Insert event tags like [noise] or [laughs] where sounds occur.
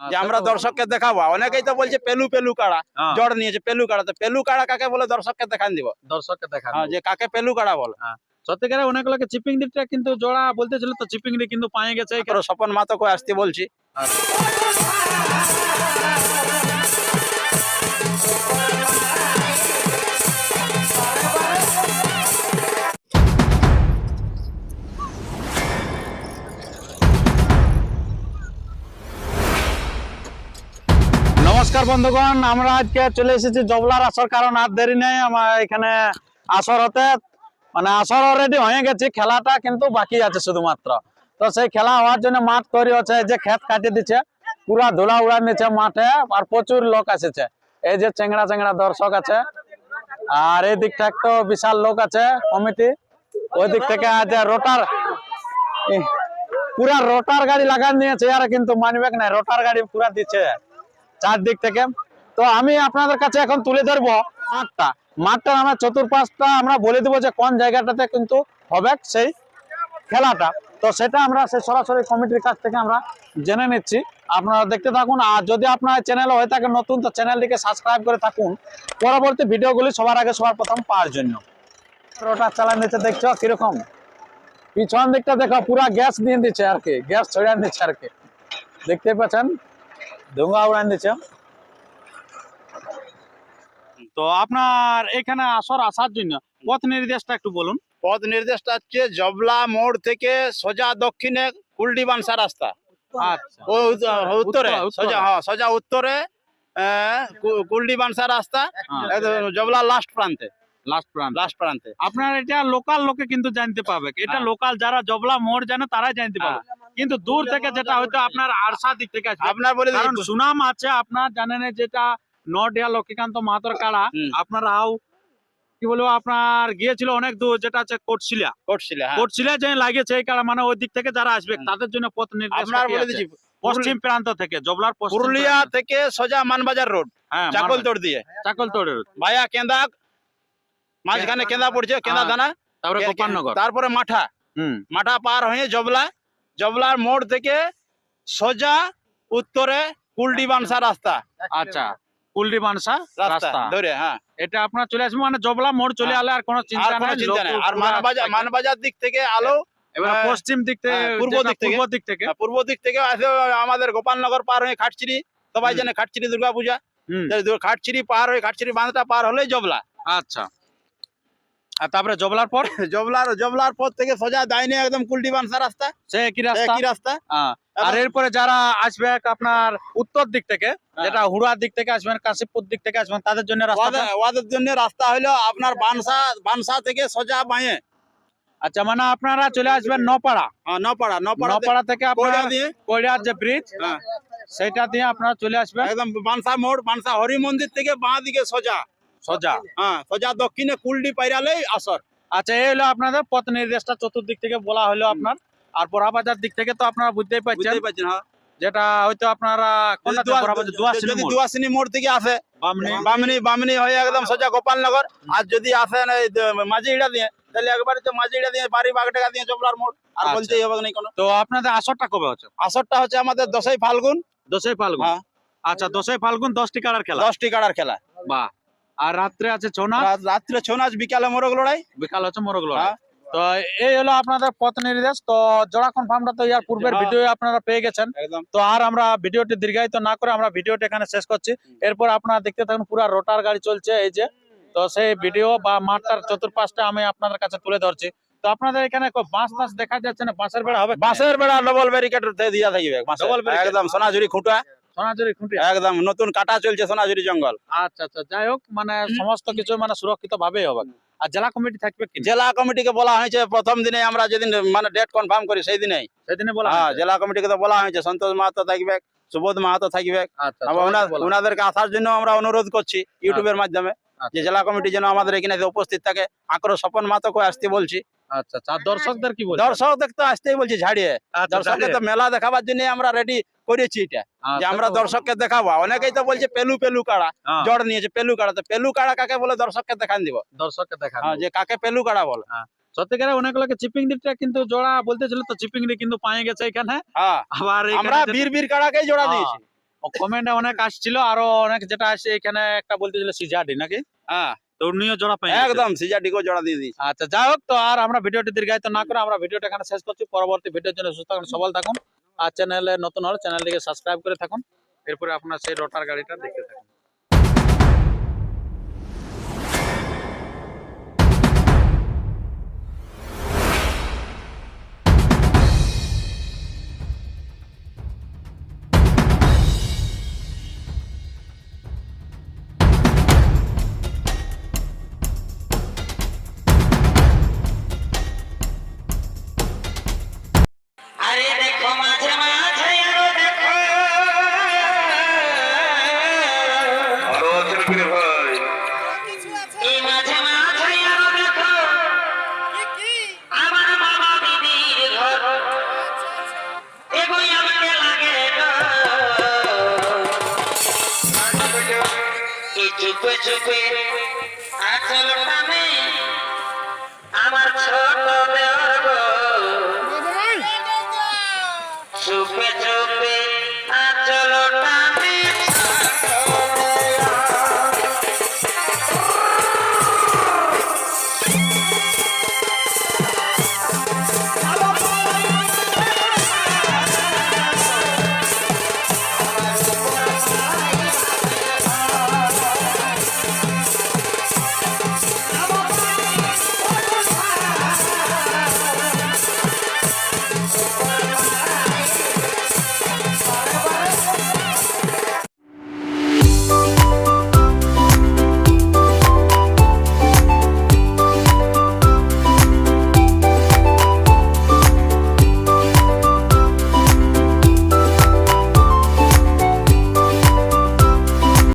যে আমরা দর্শককে দেখাবো। অনেকেই তো বলছে পেলু পেলু কাড়া জ্বর জড় নিয়েছে পেলু কাড়া। তো পেলু কাড়া কাকে বলে? দর্শককে দেখান দিব। দর্শককে দেখা হ্যাঁ, যে কাকে পেলু কাড়া বলে। সত্যিকারে অনেক লোকে চিপিং ডিটা কিন্তু জোড়া বলতেছিল তো চিপিং ডি কিন্তু পায়ে গেছে। স্বপন মাতকে আসতে বলছি। নমস্কার বন্ধুগণ, আমরা আজকে চলে এসেছি জবলার আসর কারণ আর দেরি নেই, আমার এখানে আসর হতে মানে আসর অলরেডি হয়ে গেছে, খেলাটা কিন্তু বাকি আছে শুধুমাত্র। তো সেই খেলা হওয়ার জন্য মাঠ তৈরি হচ্ছে যে ক্ষেত কাটিয়ে দিচ্ছে, পুরা ধুলা উড়ান নিচ্ছে মাঠে, আর প্রচুর লোক এসেছে। এই যে চেংড়া চেংড়া দর্শক আছে, আর এই দিকটা তো বিশাল লোক আছে, কমিটি। ওই দিক থেকে আছে রোটার পুরা রোটার গাড়ি লাগান নিয়েছে আর কিন্তু মানবেক না রোটার গাড়ি পুরা দিচ্ছে। চারদিক থেকে। তো আমি আপনাদের কাছে এখন তুলে ধরবো মাঠটা। মাঠটা আমরা চতুর্পাশটা আমরা বলে দেবো যে কোন জায়গাটাতে কিন্তু হবে সেই খেলাটা। তো সেটা আমরা সেই সরাসরি কমিটির কাছ থেকে আমরা জেনে নিচ্ছি। আপনারা দেখতে থাকুন, আর যদি আপনার চ্যানেল হয়ে থাকে নতুন, তো চ্যানেলটিকে সাবস্ক্রাইব করে থাকুন। পরবর্তী ভিডিওগুলি সবার আগে, সবার প্রথম পাওয়ার জন্য। রোটার চালান দিচ্ছে, দেখছ কীরকম? পিছন দিকটা দেখো, পুরা গ্যাস দিয়ে দিচ্ছে আর কি গ্যাস ছড়িয়ে দিচ্ছে আর কি। দেখতে পাচ্ছেন? ধোঁয়া উড়ান তো আপনার এখানে আসর আসার জন্য পথ নির্দেশটা একটু বলুন। পথ নির্দেশটা হচ্ছে জবলা মোড় থেকে সোজা দক্ষিণে কুলডি বানসা রাস্তা। আচ্ছা। ও উত্তরে সোজা হ্যাঁ সোজা উত্তরে কুলডি বানসা রাস্তা হ্যাঁ। জবলা লাস্ট প্রান্তে। লাস্ট প্রান্ত। লাস্ট প্রান্তে। আপনার এটা লোকাল লোকে কিন্তু জানতে পাবে এটা হ্যাঁ। লোকাল যারা জবলা মোড় জানে তারাই জানতে পাবে কিন্তু দূর থেকে যেটা হয়তো আপনার আরসা দিক থেকে আসবে। আপনার বলে কারণ সুনাম আছে আপনার জানেন যেটা নডিয়া লক্ষ্মীকান্ত মাতর কাড়া হুম। আপনারাও কি বলব আপনার গিয়েছিল অনেক দূর যেটা আছে কোটশিলা। কোটশিলা হ্যাঁ। কোটশিলা যে লাগিয়েছে এই কাড়া মানে ওই দিক থেকে যারা আসবে তাদের জন্য পথ নির্দেশ বলে দিচ্ছি পশ্চিম প্রান্ত থেকে জবলার পুরুলিয়া থেকে সোজা মানবাজার রোড হ্যাঁ চাকল চাকল তোড় দিয়ে। চাকল রোড। ভায়া কেন্দা মাঝখানে কেন্দা পড়ছে কেন্দা হ্যাঁ। দানা তারপরে গোপালনগর। তারপরে মাঠা। হুম। মাঠা পার হয়ে জবলা জবলার মোড় থেকে সোজা উত্তরে কুলডি বানসা রাস্তা। আচ্ছা কুলডি মানসা রাস্তা ধরে হ্যাঁ। এটা আপনার চলে আসবে মানে জবলা মোড় চলে হ্যাঁ। আলে আর কোনো চিন্তা নাই আর মানবাজার মানবাজার দিক থেকে আলো এবার হ্যাঁ, পশ্চিম দিক থেকে হ্যাঁ, পূর্ব দিক থেকে। পূর্ব দিক থেকে। পূর্ব দিক থেকে আসে আমাদের গোপালনগর পার হয়ে খাটচিরি সবাই জানে খাটচিরি দুর্গা পূজা হুম, খাটচিরি পার হয়ে খাটচিরি বাঁধটা পার হলেই জবলা। আচ্ছা। আর তারপরে জবলার পর? [laughs] জবলার জবলার পর থেকে সোজা ডাইনে একদম কুলডি বানসা রাস্তা। সে একই রাস্তা? একই রাস্তা? হ্যাঁ। আর এরপরে যারা আসবে আপনার উত্তর দিক থেকে হ্যাঁ। যেটা হুড়ার দিক থেকে আসবেন কাশীপুর দিক থেকে আসবেন তাদের জন্য রাস্তা ওদের জন্য রাস্তা হলো আপনার বানসা বানসা থেকে সোজা বাঁয়ে। আচ্ছা মানে আপনারা চলে আসবেন নপাড়া। হ্যাঁ, নপাড়া নপাড়া নপাড়া থেকে আপনারা কৈরার যে ব্রিজ। সেটা দিয়ে আপনারা চলে আসবেন। একদম বানসা মোড় বানসা হরি মন্দির থেকে বাঁ দিকে সোজা। সোজা হ্যাঁ সোজা দক্ষিণে কুলডি পাইরালেই আসর। আচ্ছা এই হলো আপনাদের পথ নির্দেশটা চতুর্দিক থেকে বলা হলো আপনার। আর বড়াবাজার দিক থেকে তো আপনারা বুঝতেই পারছেন। হ্যাঁ। যেটা হয়তো আপনারা যদি দুয়াশিনী মোড়, থেকে আসে বামনি। বামনি বামনি হয়ে একদম সোজা গোপালনগর। আর যদি আসেন এই মাঝিড়া দিয়ে তাহলে একবারে তো মাঝিড়া দিয়ে বাড়ি বাগটাকা দিয়ে চপলার মোড়। আর আচ্ছা। বলতেই হবে না কোনো। তো আপনাদের আসরটা কবে হচ্ছে? আসরটা হচ্ছে আমাদের দশই ফাল্গুন। দশই ফাল্গুন। হ্যাঁ। আচ্ছা দশই ফাল্গুন দশটি কাড়ার খেলা। দশটি কাড়ার খেলা। বাহ। আর রাত্রে আছে ছৌ নাচ? রাত- রাত্রে ছৌ নাচ বিকালে মোরগ লড়াই? বিকাল হচ্ছে মোরগ লড়াই। হ্যাঁ। তো এই হলো আপনাদের পথ নির্দেশ তো জোড়া কনফার্মটা তো ইয়ার পূর্বের। ভিডিও আপনারা পেয়ে গেছেন। তো আর আমরা ভিডিওটি দীর্ঘায়িত না করে আমরা ভিডিওটি এখানে শেষ করছি। এরপর আপনারা দেখতে থাকুন পুরো রোটার গাড়ি চলছে এই যে। তো সেই ভিডিও বা মাঠটার চতুর্পাশটা আমি আপনাদের কাছে তুলে ধরছি। তো আপনাদের এখানে বাঁশ টাস দেখা যাচ্ছে না? বাঁশের বেড়া হবে বাঁশের বেড়া ডবল ব্যারিকেড দিয়া থাকবে বাঁশের। Double একদম সোনাঝুরি খুঁটা। সোনাঝুরি খুঁটি? একদম নতুন কাটা চলছে সোনাঝুরি জঙ্গল। আচ্ছা আচ্ছা যাই হোক মানে সমস্ত কিছু মানে সুরক্ষিত ভাবেই হবে আর জেলা কমিটি থাকবে কি? জেলা কমিটিকে বলা হয়েছে প্রথম দিনে আমরা যেদিন মানে ডেট কনফার্ম করি সেই দিনেই। সেদিনে বলা হ্যাঁ জেলা কমিটিকে তো বলা হয়েছে সন্তোষ মাহাতো থাকবে সুবোধ মাহাতো থাকবে। আচ্ছা হয়েছে। ওনাদেরকে আসার জন্য আমরা অনুরোধ করছি ইউটিউবের মাধ্যমে আচ্ছা। যে জেলা কমিটি যেন আমাদের এখানে উপস্থিত থাকে আক্রো স্বপন মাতকে আসতে বলছি। আচ্ছা আচ্ছা। আর দর্শকদের কি বলছেন? দর্শক দেখতে আসতেই বলছি ঝাড়িয়ে আচ্ছা, দর্শককে তো দাঁড়িয়ে। মেলা দেখাবার জন্য আমরা রেডি করেছি এটা। যে আচ্ছা, আমরা তো- দর্শককে দেখাবো। অনেকেই তো বলছে পেলু পেলু কাড়া। হ্যাঁ, জড় নিয়েছে পেলু কাড়া। তো পেলু কাড়া কাকে বলে দর্শককে দেখান দিব? দর্শককে দেখা হ্যাঁ, যে কাকে পেলু কাড়া বলে। সত্যিকারে অনেক লোকে চিপিং দিকটা কিন্তু জোড়া বলতেছিল তো চিপিং দি কিন্তু পায়ে গেছে এখানে। হ্যাঁ। আবার এখানে আমরা যেটা- বীর বীর কাড়াকেই জোড়া হ্যাঁ। দিয়েছি। কমেন্টে অনেক আসছিল আরও অনেক যেটা আসছে এখানে একটা বলতেছিল সিজাডি নাকি? হ্যাঁ। তো নিয়ে জোড়া পাই একদম সিজা ডিকো জোড়া দিয়ে দিয়েছি। আচ্ছা যাই হোক তো আর আমরা ভিডিওটি দীর্ঘায়িত না করে আমরা ভিডিওটা এখানে শেষ করছি। পরবর্তী ভিডিওর জন্য সুস্থ থাকুন সবল থাকুন। আর চ্যানেলে নতুন হলে চ্যানেলটিকে সাবস্ক্রাইব করে থাকুন। এরপরে আপনার সেই রোটার গাড়িটা দেখতে থাকুন। যুগে যুগে আচল নামে আমার ছোট দেওয়ার যুগে যুগে